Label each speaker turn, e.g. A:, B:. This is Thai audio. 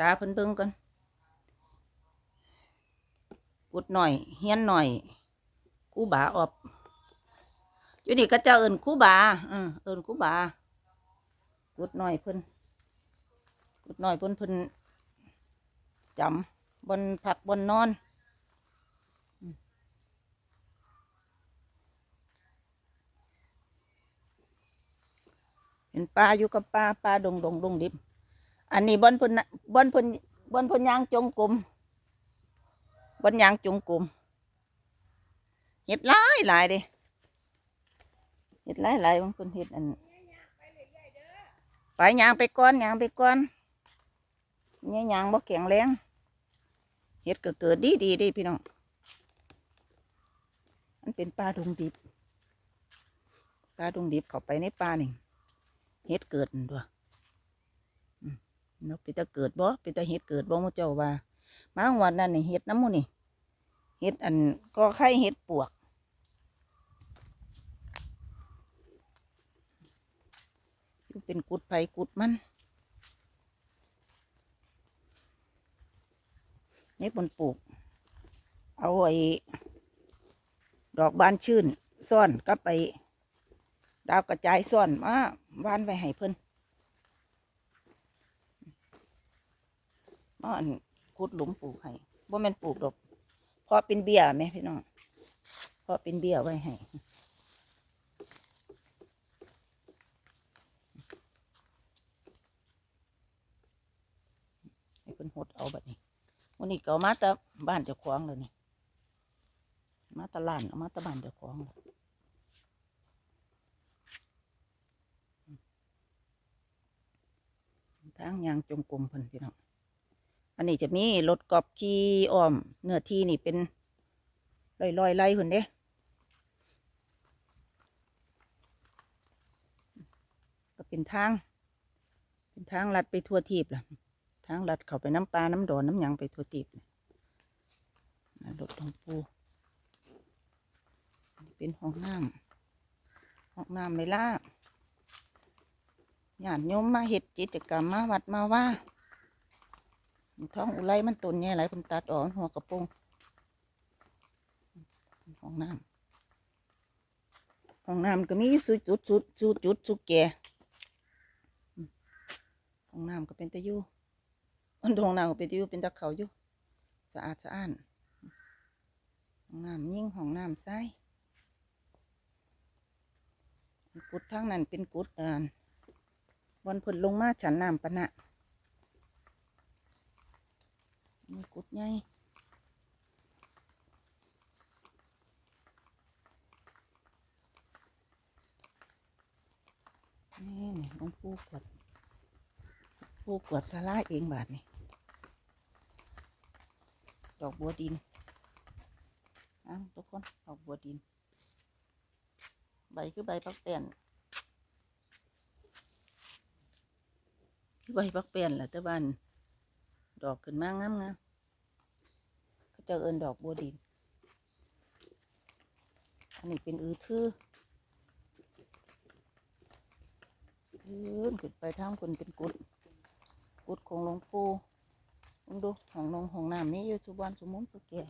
A: ตาเพิ่นเบิ่งกันกุดหน่อย เฮียนหน่อยครูบาออบอยู่นี่ก็เจะเอิ้นครูบาเออเอิ้นครูบากุดหน่อยเพิ่นกุดหน่อยเพิ่นเพิ่นจำบนผักบนนอนเห็นปลาอยู่กับปลาปลาดงดงดงดิบ อันนี้บอนเพ่นบอนเพ่นบอนเพ่นยางจงกลมบอนยางจงกลมเห็ดหลายหลายเด้เห็ดหลายหลายบางคนเห็ดอันไปยางไปก่อนยางไปก่อนเนี่ยยางบ่แข็งแรงเห็ดก็เกิดดีดีดิพี่น้องมันเป็นปลาดุงดิบปลาดุงดิบเข้าไปในปลาหนี่งเฮ็ดเกิดนั่นตัวอืมเนาะป็นตาเกิดบ่ป็นตาเฮ็ดเกิดบ่มูเจ้าว่ามาหวันนั้นนี่เฮ็ดน้ำมูนี่เฮ็ดอันก็ไข่เฮ็ดปวกอยู่เป็นกุดไผกุดมันนี่บนปลูก เอาไอ้ดอกบานชื่น ซ่อนกับไป ดาวกระจายซ่อนมาวานไว้ให้เพิ่น มาอันขุดหลุมปลูกให้บ่แม่นปลูกดอกเพราะเป็นเบี้ยแม่พี่น้องเพราะเป็นเบี้ยไว้ให้ให้เพิ่นหดเอาแบัดนี้วันนี้เก็เอามาแตะบ้านเจ้าของเลยนี่มาตะลานเอามาตะบ้านเจ้าของเลยทางยางจงกรมเพิ่นพี่น้อง อันนี้จะมีรถกอบขี่อ้อม เนื้อที่นี่เป็นลอยลอยไล่เพิ่นเด้ก็เป็นทาง เป็นทางลัดไปทั่วทีบล่ะ ทางลัดเข้าไปน้ำปลา น้ำดอนน้ำหยังไปทั่วทีบรถหลวงปูนเป็นห้องน้ำห้องน้ำไม่ลาบญาติโยมมาเฮ็ดกิจกรรมมาวัดมาว่า ท้องอุไรมันตุนเนี่ยไรเพิ่นตัดออกหัวกระโปรงห้องน้ำห้องน้ำก็มีสุดจุดสุดสุดจุดสุดแก่ห้องน้ำก็เป็นตะยูอันห้องน้ำก็เป็นตะยูเป็นตะเขาอยู่สะอาดสะอ้านห้องน้ำยิ่งห้องน้ำใสกุดทางนั้นเป็นกุดอ่านวันผลลงมาฉันน้ำปะนะ มีกุดใหญ่นี่นี่หลวงปู่กวดปู่กวดสาราเองบาทนี่ดอกบัวดินอ้าทุกคนดอกบัวดิน ใบคือใบปักแป้นคือใบพักเปลี่ยนแหละแต่บ้าน ดอกขึ้นมางามงามเขาเจะเอินดอกบัวดิน อันนี้เป็นอือทื่อยืนขึ้นไปทางคนเป็นกุด กุดของหลวงปู่ลองดูของนงของน้ำนี่อยู่สุบานสมุนสุเก่